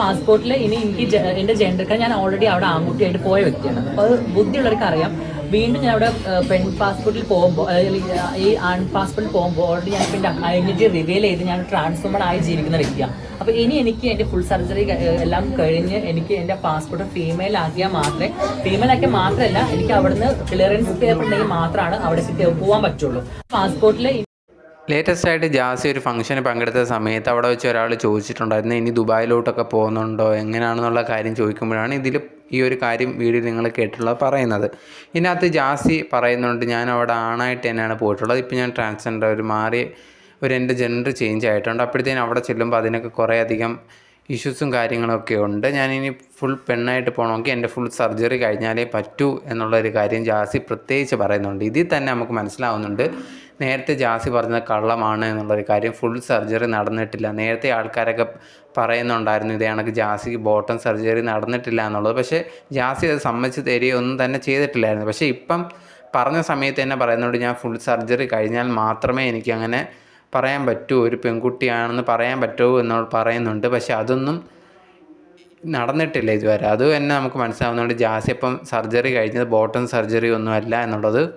പാസ്പോർട്ടിൽ ഇനി എനിക്ക് എന്റെ ജെൻഡർക്ക് ഞാൻ ഓൾറെഡി അവിടെ ആൺകുട്ടിയായിട്ട് പോയ വ്യക്തിയാണ്. അപ്പോൾ അത് ബുദ്ധിയുള്ളവർക്ക് അറിയാം. വീണ്ടും ഞാൻ അവിടെ പെൺ പാസ്പോർട്ടിൽ പോകുമ്പോൾ ഈ ആൺ പാസ്പോർട്ടിൽ പോകുമ്പോൾ ഓൾറെഡി ഞാൻ എന്റെ ഐഡന്റിറ്റി റിവീൽ ചെയ്ത് ഞാൻ ട്രാൻസ്ഫോമർ ആയി ജീവിക്കുന്ന വ്യക്തിയാണ് അപ്പോൾ ഇനി എനിക്ക് എന്റെ ഫുൾ സർജറി എല്ലാം കഴിഞ്ഞ് എനിക്ക് എന്റെ പാസ്പോർട്ട് ഫീമെയിൽ ആക്കിയാൽ മാത്രമേ ഫീമെയിൽ ആക്കിയാൽ മാത്രമല്ല എനിക്ക് അവിടുന്ന് ക്ലിയറൻസ് പേപ്പർ ഉണ്ടെങ്കിൽ മാത്രമാണ് അവിടെ പോകാൻ പറ്റുള്ളൂ. പാസ്പോർട്ടിൽ ലേറ്റസ്റ്റ് ആയിട്ട് ജാസി ഒരു ഫംഗ്ഷന് പങ്കെടുത്ത സമയത്ത് അവിടെ വെച്ച് ഒരാൾ ചോദിച്ചിട്ടുണ്ടായിരുന്നു ഇനി ദുബായിലോട്ടൊക്കെ പോകുന്നുണ്ടോ? എങ്ങനെയാണെന്നുള്ള കാര്യം ചോദിക്കുമ്പോഴാണ് ഇതിൽ ഈ ഒരു കാര്യം വീഡിയോ നിങ്ങൾ കേട്ടിട്ടുള്ളത് പറയുന്നത്. ഇതിനകത്ത് ജാസി പറയുന്നുണ്ട് ഞാൻ അവിടെ ആണായിട്ട് തന്നെയാണ് പോയിട്ടുള്ളത്. ഇപ്പോൾ ഞാൻ ട്രാൻസ്ജെൻഡർ ഒരു മാറി ഒരു എന്റെ ജെൻഡർ ചേഞ്ച് ആയിട്ടുണ്ട്. അപ്പോഴത്തേനും അവിടെ ചെല്ലുമ്പോൾ അതിനൊക്കെ കുറേ അധികം ഇഷ്യൂസും കാര്യങ്ങളൊക്കെ ഉണ്ട്. ഞാനിനി ഫുൾ പെണ്ണായിട്ട് പോകണമെങ്കിൽ എന്റെ ഫുൾ സർജറി കഴിഞ്ഞാലേ പറ്റൂ എന്നുള്ളൊരു കാര്യം ജാസി പ്രത്യേകിച്ച് പറയുന്നുണ്ട്. ഇതിൽ തന്നെ നമുക്ക് മനസ്സിലാവുന്നുണ്ട്. നേരത്തെ ജാസി പറഞ്ഞത് കള്ളമാണ് എന്നുള്ളൊരു കാര്യം. ഫുൾ സർജറി നടന്നിട്ടില്ല. നേരത്തെ ആൾക്കാരൊക്കെ പറയുന്നുണ്ടായിരുന്നു ഇതേ കണക്ക് ജാസിക്ക് ബോട്ടം സർജറി നടന്നിട്ടില്ല എന്നുള്ളത്. പക്ഷേ ജാസി അത് സമ്മതിച്ച് തരികയോ ഒന്നും തന്നെ ചെയ്തിട്ടില്ലായിരുന്നു. പക്ഷേ ഇപ്പം പറഞ്ഞ സമയത്ത് തന്നെ പറയുന്നുണ്ട് ഞാൻ ഫുൾ സർജറി കഴിഞ്ഞാൽ മാത്രമേ എനിക്കങ്ങനെ പറയാൻ പറ്റൂ. ഒരു പെൺകുട്ടിയാണെന്ന് പറയാൻ പറ്റൂ എന്ന് പറയുന്നുണ്ട്. പക്ഷേ അതൊന്നും നടന്നിട്ടില്ല ഇതുവരെ. അത് തന്നെ നമുക്ക് മനസ്സിലാവുന്നതുകൊണ്ട് ജാസി ഇപ്പം സർജറി കഴിഞ്ഞത് ബോട്ടം സർജറി ഒന്നുമല്ല എന്നുള്ളത്